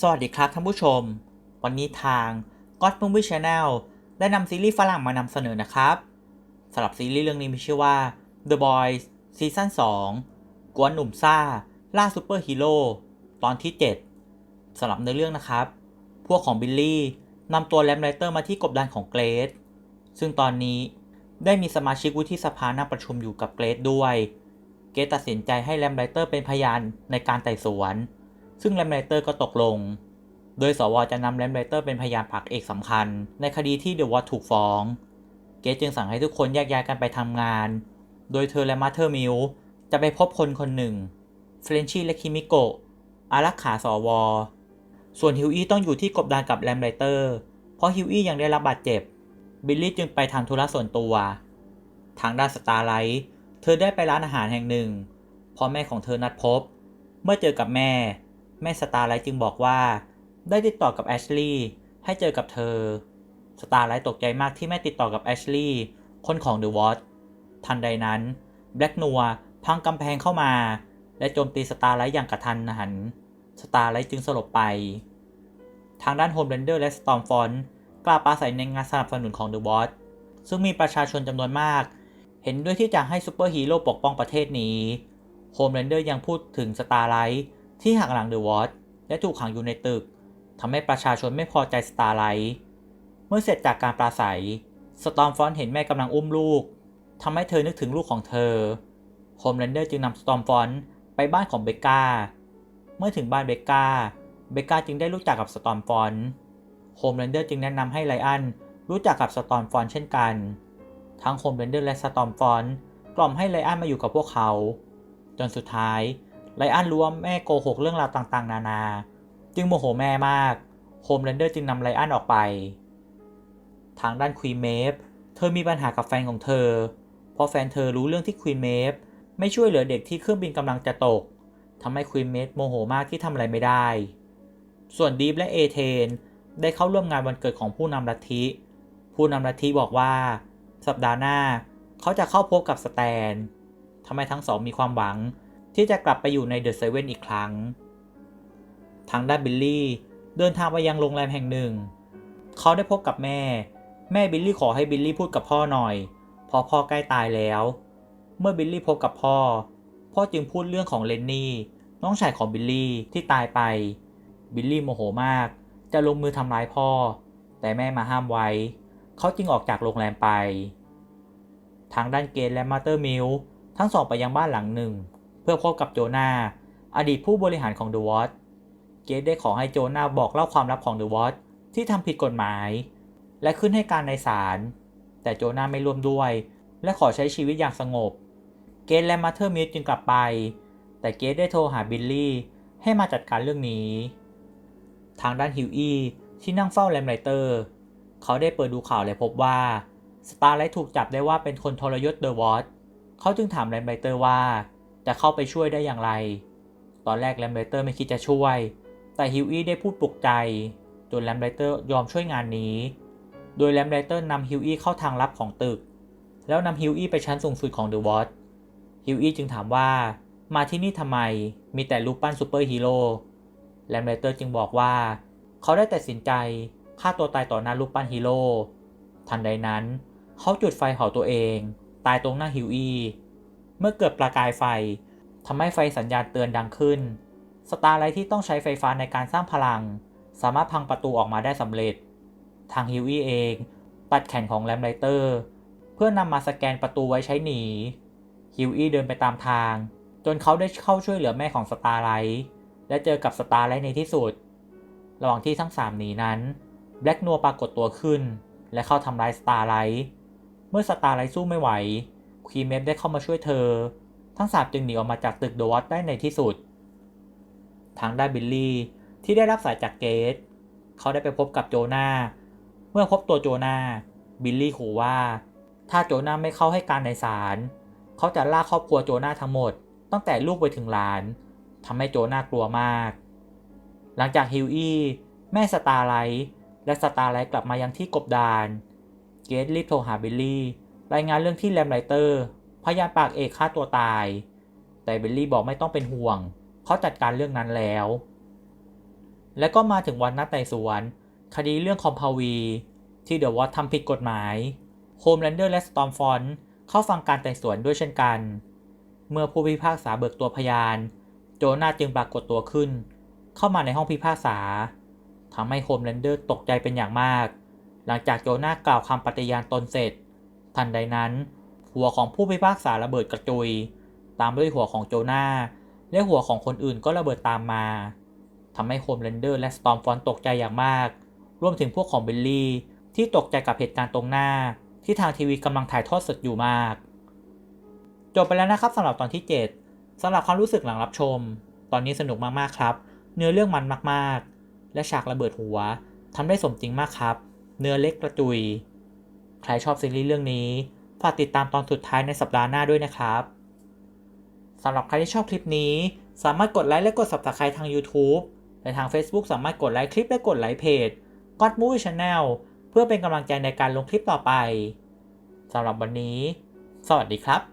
สวัสดีครับท่านผู้ชม วันนี้ทาง God Movie Channel ได้นำซีรีส์ฝรั่งมานำเสนอนะครับสำหรับซีรีส์เรื่องนี้มีชื่อว่า The Boys ซีซั่น2กวนหนุ่มซ่า ล่าซูเปอร์ฮีโร่ตอนที่ 7สำหรับในเรื่องนะครับ พวกของบิลลี่นำตัวแรมไรเตอร์มาที่กบดานของเกรดซึ่งตอนนี้ได้มีสมาชิกวุฒิสภานั่งประชุมอยู่กับเกรดด้วย เกรดตัดสินใจให้แรมไรเตอร์เป็นพยานในการไต่สวน ซึ่งแรมไรเตอร์ก็ตกลง โดยสวจะนำแรมไรเตอร์เป็นพยานปากเอกสำคัญ ในคดีที่เดอะวอตถูกฟ้อง เกตจึงสั่งให้ทุกคนแยกย้ายกันไปทำงาน โดยเธอและมาเธอร์มิลจะไปพบคนคนหนึ่ง เฟรนชี่และคิมิโกะอารักขาสว ส่วนฮิวอี้ต้องอยู่ที่กบดานกับแรมไรเตอร์ เพราะฮิวอี้ยังได้รับบาดเจ็บ บิลลี่จึงไปทำธุระส่วนตัว ทางด้านสตาร์ไลท์ เธอได้ไปร้านอาหารแห่งหนึ่ง พอแม่ของเธอนัดพบ เมื่อเจอกับแม่ แม่สตาร์ไลท์จึงบอกว่า ได้ติดต่อกับแอชลีย์ให้เจอกับเธอ สตาร์ไลท์ตกใจมากที่แม่ติดต่อกับแอชลีย์คนของเดอะวอตทันใดนั้นแบล็กนัวพังกำแพงเข้ามา และโจมตีสตาร์ไลท์อย่างกระทันหัน สตาร์ไลท์จึงสลบไป ทางด้านโฮมเรนเดอร์และสตอมฟอนกล่าวปราศัยในงานสนับสนุนของเดอะวอตซึ่งมีประชาชนจำนวนมาก เห็นด้วยที่จะให้ซูเปอร์ฮีโร่ปกป้องประเทศนี้โฮมเรนเดอร์ยังพูดถึงสตาร์ไลท์ ที่หักหลังเดอะวอตและถูกขังอยู่ในตึกทำให้ประชาชนไม่พอใจสตาร์ไลท์เมื่อเสร็จจากการปราศัย สตอมฟอนเห็นแม่กำลังอุ้มลูกทำให้เธอนึกถึงลูกของเธอโฮมแลนเดอร์จึงนำสตอมฟอนไปบ้านของเบกกาเมื่อถึงบ้านเบกกาเบกกาจึงได้รู้จักกับสตอมฟอนโฮมแลนเดอร์จึงแนะนำให้ไลอันรู้จักกับสตอมฟอนเช่นกัน ทั้งโฮมแลนเดอร์และสตอมฟอนกล่อมให้ไลอันมาอยู่กับพวกเขา จนสุดท้าย ไลอันรู้ว่าแม่โกหกเรื่องราวต่างๆ นานา จึงโมโหแม่มากโฮมแลนเดอร์จึงนำไลอันออกไป ทางด้านควีนเมฟเธอมีปัญหากับแฟนของเธอ เพราะแฟนเธอรู้เรื่องที่ควีนเมฟไม่ช่วยเหลือเด็กที่เครื่องบินกำลังจะตกทำให้ควีนเมฟโมโหมากที่ทำอะไรไม่ได้ ส่วนดีฟและเอเทนได้เข้าร่วมงานวันเกิดของผู้นำลัทธิ ผู้นำลัทธิบอกว่า สัปดาห์หน้า เขาจะเข้าพบกับสแตนทำให้ทั้งสองมีความหวัง ที่จะกลับไปอยู่ในเดอะเซเว่นอีกครั้ง ทางด้านบิลลี่เดินทางไปยังโรงแรมแห่งหนึ่ง เขาได้พบกับแม่ แม่บิลลี่ขอให้บิลลี่พูดกับพ่อหน่อยเพราะพ่อใกล้ตายแล้ว เมื่อบิลลี่พบกับพ่อ พ่อจึงพูดเรื่องของเลนนี่น้องชายของบิลลี่ที่ตายไป บิลลี่โมโหมาก จะลงมือทำร้ายพ่อ แต่แม่มาห้ามไว้ เขาจึงออกจากโรงแรมไป ทางด้านเกนและมาเตอร์มิลทั้งสองไปยังบ้านหลังหนึ่ง เพื่อพบกับโจนาอดีตผู้บริหารของเดอะวอตเกตได้ขอให้โจนาบอกเล่าความลับของเดอะวอตที่ทำผิดกฎหมาย และขึ้นให้การในศาลแต่โจนาไม่ร่วมด้วย และขอใช้ชีวิตอย่างสงบ เกตและมาเธอร์มิลจึงกลับไป แต่เกตได้โทรหาบิลลี่ให้มาจัดการเรื่องนี้ ทางด้านฮิวอี้ที่นั่งเฝ้าแรมไรเตอร์ เขาได้เปิดดูข่าวและพบว่าสตาร์ไลท์ถูกจับได้ว่าเป็นคนทรยศเดอะวอตเขาจึงถามแรมไรเตอร์ว่า จะเข้าไปช่วยได้อย่างไร ตอนแรกแรมไรเตอร์ไม่คิดจะช่วย แต่ฮิวอี้ได้พูดปลุกใจ จนแรมไรเตอร์ยอมช่วยงานนี้ โดยแรมไรเตอร์นำฮิวอี้เข้าทางลับของตึก แล้วนำฮิวอี้ไปชั้นสูงสุดของเดอะวอตฮิวอี้จึงถามว่า มาที่นี่ทำไม มีแต่รูปปั้นซูเปอร์ฮีโร่แรมไรเตอร์จึงบอกว่า เขาได้ตัดสินใจฆ่าตัวตายต่อหน้ารูปปั้นฮีโร่ทันใดนั้น เขาจุดไฟเผาตัวเอง ตายตรงหน้าฮิวอี้ เมื่อเกิดประกายไฟทำให้ไฟสัญญาณเตือนดังขึ้น สตาร์ไลท์ที่ต้องใช้ไฟฟ้าในการสร้างพลัง สามารถพังประตูออกมาได้สำเร็จ ทางฮิวอี้เอง ตัดแขนของแรมไรเตอร์ เพื่อนำมาสแกนประตูไว้ใช้หนี ฮิวอี้เดินไปตามทาง จนเขาได้เข้าช่วยเหลือแม่ของสตาร์ไลท์และเจอกับสตาร์ไลท์ในที่สุด ระหว่างที่ทั้งสามหนีนั้นแบล็กนัวปรากฏตัวขึ้น และเข้าทำร้ายสตาร์ไลท์ เมื่อสตาร์ไลท์สู้ไม่ไหว ควีเมฟได้เข้ามาช่วยเธอ ทั้งสามจึงหนีออกมาจากตึกโดวัตได้ในที่สุด ทางด้านบิลลี่ที่ได้รับสายจากเกต เขาได้ไปพบกับโจนาเมื่อพบตัวโจนาบิลลี่ขู่ว่า ถ้าโจนาไม่เข้าให้การในศาลเขาจะล่าครอบครัวโจนาทั้งหมด ตั้งแต่ลูกไปถึงหลานทำให้โจนากลัวมาก หลังจากฮิวอี้แม่สตาร์ไลท์และสตาร์ไลท์กลับมายังที่กบดาน เกตรีบโทรหาบิลลี่ รายงานเรื่องที่แรมไรเตอร์พยานปากเอกฆ่าตัวตาย แต่เบลลี่บอกไม่ต้องเป็นห่วงเขาจัดการเรื่องนั้นแล้ว และก็มาถึงวันนัดไต่สวน คดีเรื่องคอมพาวี ที่เดอะวอตทำผิดกฎหมายโฮมแลนเดอร์และสตอมฟอนเข้าฟังการไต่สวนด้วยเช่นกัน เมื่อผู้พิพากษาเบิกตัวพยาน โจนาจึงปรากฏตัวขึ้น เข้ามาในห้องพิพากษาทำให้โฮมแลนเดอร์ตกใจเป็นอย่างมาก หลังจากโจนากล่าวคำปฏิญาณตนเสร็จ ทันใดนั้น หัวของผู้พิพากษาระเบิดกระจุย ตามด้วยหัวของโจนาและหัวของคนอื่นก็ระเบิดตามมาทำให้โฮมแลนเดอร์และสตอมฟอนตกใจอย่างมาก รวมถึงพวกของเบลลี่ที่ตกใจกับเหตุการณ์ตรงหน้า ที่ทางทีวีกำลังถ่ายทอดสดอยู่มาก จบไปแล้วนะครับสำหรับตอนที่ 7สำหรับความรู้สึกหลังรับชม ตอนนี้สนุกมากๆครับ เนื้อเรื่องมันมากๆ และฉากระเบิดหัวทำได้สมจริงมากครับ เนื้อเล็กกระจุย ใครชอบซีรีส์เรื่องนี้ ฝากติดตามตอนสุดท้ายในสัปดาห์หน้าด้วยนะครับสำหรับใครที่ชอบคลิปนี้ สามารถกดไลค์และกด subscribe ทาง YouTube และทาง Facebook สามารถกดไลค์คลิปและกดไลค์เพจ God Movie Channel เพื่อเป็นกำลังใจในการลงคลิปต่อไปสำหรับวันนี้ สวัสดีครับ